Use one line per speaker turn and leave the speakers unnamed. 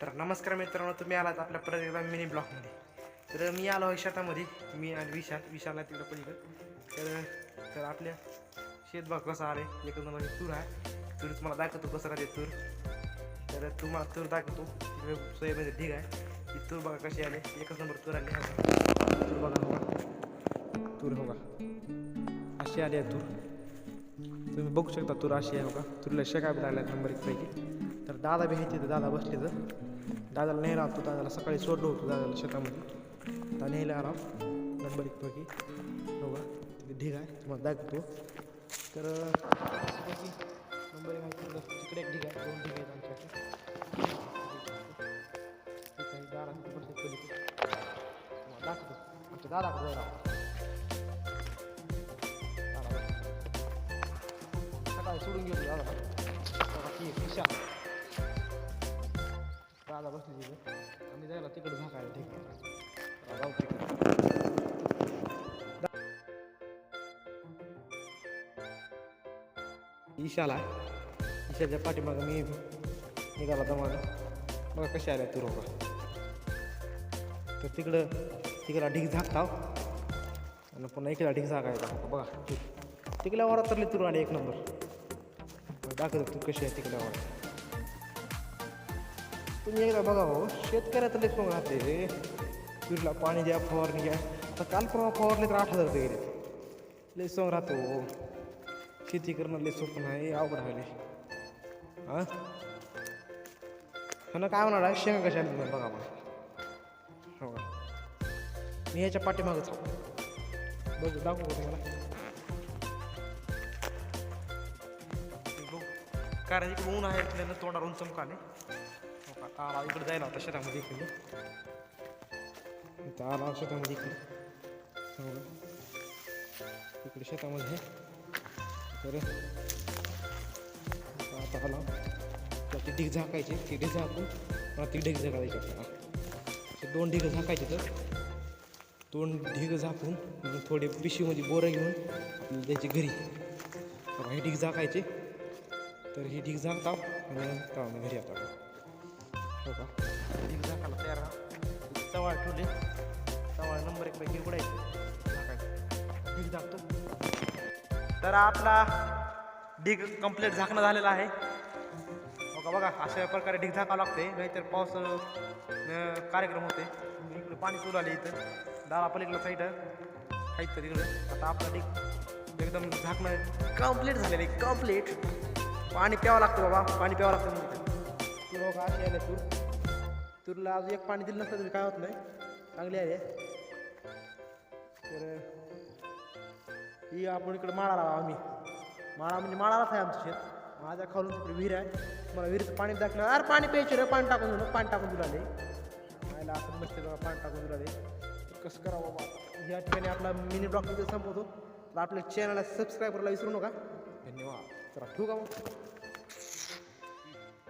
तर नमस्कार मित्रांनो तुम्ही आलात आपल्या परत एकदा मिनी ब्लॉकमध्ये तर मी आलो आहे शेतामध्ये मी आणि विशाल विशालला तिकडं पलीकडं. तर तर आपल्या शेतबाग कसं आले एकच नंबर तूर आहे. तूर तुम्हाला दाखवतो कसं राहते तूर. तर तुम्हाला तूर दाखवतो. तिकडे सोयाबीनचं ढीग आहे. ती तूर बघा कशी आले. एकच नंबर तूर आली. तूर बघा हो का तूर हो का अशी आली आहे तूर. तुम्ही बघू शकता तूर अशी आहे हो का तुरीला शेका बी लागल्या नंबर एक पैकी तर दादा बी आहे तिथं. दादा बसले तर दादाला नाही राहतो दादाला सकाळी सोडलं होतं दादाला शेतामध्ये. तर न्यायला आला. नंबर एक पैकी बघा तिथे ढीग आहे. तुम्हाला दाखवतो. तर नंबर एक आहे तिकडे एक ढीग आहे. दोन ढीग आहेत आमच्याकडे. तिथे दादा दाखवतो. आमच्या दादाकडे जायला सोडून घेऊन दादा बघा दादा बसली तिथे. आम्ही जायला तिकडे झाकायला ठीक आहे. जाऊ तिकडे. ईशाला ईशाच्या पाठीमागं मी निघाला दमानं बघा कशा आल्या तू रोगा. तर तिकडं तिकडला ढीक झाकताव हो. आणि पुन्हा इकडला ढीक झाकायचा. बघा तिकडल्या वरात तरली तुरू आणि एक नंबर. दाखवतो तू कशी आहे तिकडल्या वरात. तुम्ही एकदा बघा हो शेतकऱ्याचं लेख मग राहते रे तुरीला पाणी द्या फवारणी घ्या. तर काल परवा फवारले तर आठ हजार रुपये गेले. लय सोंग राहतो हो शेती करणं लय सोपं नाही अवघड व्हायले हां? हा ना काय होणार आहे शेंगा कशा आल्या बघा मग हो मी ह्याच्या पाठीमागच बघू दाखवू तुम्हाला? कारण इकडे ऊन आहे आपल्याला तोंडावरून चमकाने हो का तारा इकडे जायला होता शेतामध्ये इकडे. इथं आला शेतामध्ये इकडे. हो इकडे शेतामध्ये. तर आता आला. तर ती ढीक झाकायची ती ढीक झाकून मला ती ढीक झाकायची आपल्याला ते दोन ढीक झाकायचे तर. दोन ढीग झाकून थोडे पिशीमध्ये बोरं घेऊन त्याची घरी. हे ढीग झाकायचे. तर ही ढीग झाकता आणि नंतर आम्ही घरी आता. हो का? ढीक झाला तयार तवा ठेवले. नंबर एक पैकी उडायचे ढीक झाकतो. तर आपला ढीक कंप्लीट झाकणं झालेला आहे. हो बघा बघा अशा प्रकारे ढीक झाकावं लागते. नाहीतर पाऊस कार्यक्रम होते. इकडे पाणी सुरू आले इथं. दारा पलीकडलं साईड आहे तर तिकडे आता आपला ढीग एकदम झाकणं कंप्लीट झालेलं आहे. कंप्लीट पाणी प्यावं लागतं बाबा पाणी प्यावं लागतं म्हणजे तूर बघा अशी आले तूर. तुरला अजून एक पाणी दिलं नसतं तरी काय होत नाही. चांगली आहे. तर ही आपण इकडं माळा लावा आम्ही. माळा म्हणजे माळालाच आहे आमचं शेत. माझ्या खालून तिकडे विहीर आहे. मला विहिरीचं पाणी दाखलं अरे पाणी प्यायचे रे पाणी टाकून दिलं पाणी टाकून दिलं आले आयला असं मस्त पाणी टाकून दिलं आले कसं करावं बाबा? या ठिकाणी आपला मिनी ब्लॉग संपवतो. तर आपल्या चॅनलला सबस्क्राईब करायला विसरू नका. धन्यवाद चला ठेवू का मग